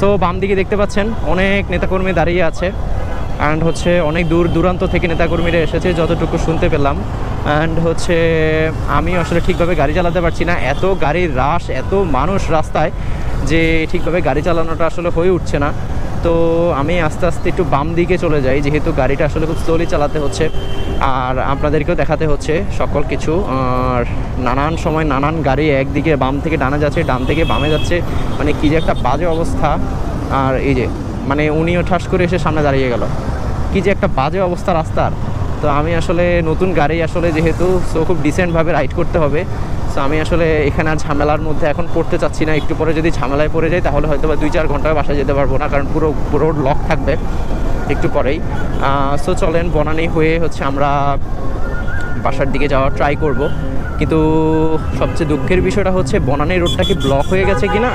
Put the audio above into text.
So বাম দিকে দেখতে পাচ্ছেন অনেক নেতাকর্মী দাঁড়িয়ে আছে অ্যান্ড হচ্ছে অনেক দূর দূরান্ত থেকে নেতাকর্মীরা এসেছে, যতটুকু শুনতে পেলাম. অ্যান্ড হচ্ছে আমি আসলে ঠিকভাবে গাড়ি চালাতে পারছি না। এত গাড়ির রাশ, এত মানুষ রাস্তায় যে ঠিকভাবে গাড়ি চালানোটা আসলে হয়ে উঠছে না। তো আমি আস্তে আস্তে একটু বাম দিকে চলে যাই, যেহেতু গাড়িটা আসলে খুব স্লোলি চালাতে হচ্ছে। আর আপনাদেরকেও দেখাতে হচ্ছে সকল কিছু। আর নানান সময় নানান গাড়ি একদিকে বাম থেকে ডানা যাচ্ছে, ডান থেকে বামে যাচ্ছে। মানে কী যে একটা বাজে অবস্থা। আর এই যে মানে উনিও ঠাস করে এসে সামনে দাঁড়িয়ে গেল। কি যে একটা বাজে অবস্থা রাস্তার। তো আমি আসলে নতুন গাড়ি আসলে যেহেতু সো খুব ডিসেন্টভাবে রাইড করতে হবে। সো আমি আসলে এখানে আর ঝামেলার মধ্যে এখন পড়তে চাচ্ছি না। একটু পরে যদি ঝামেলায় পড়ে যাই, তাহলে হয়তো বা দুই চার ঘন্টায় বাসায় যেতে পারব না, কারণ পুরো রোড লক থাকবে। একটু পরেই। সো চলেন, বনানি হয়ে হচ্ছে আমরা বাসার দিকে যাওয়া ট্রাই করব। কিন্তু সবচেয়ে দুঃখের বিষয়টা হচ্ছে, বনানি রোডটা কি ব্লক হয়ে গেছে কিনা?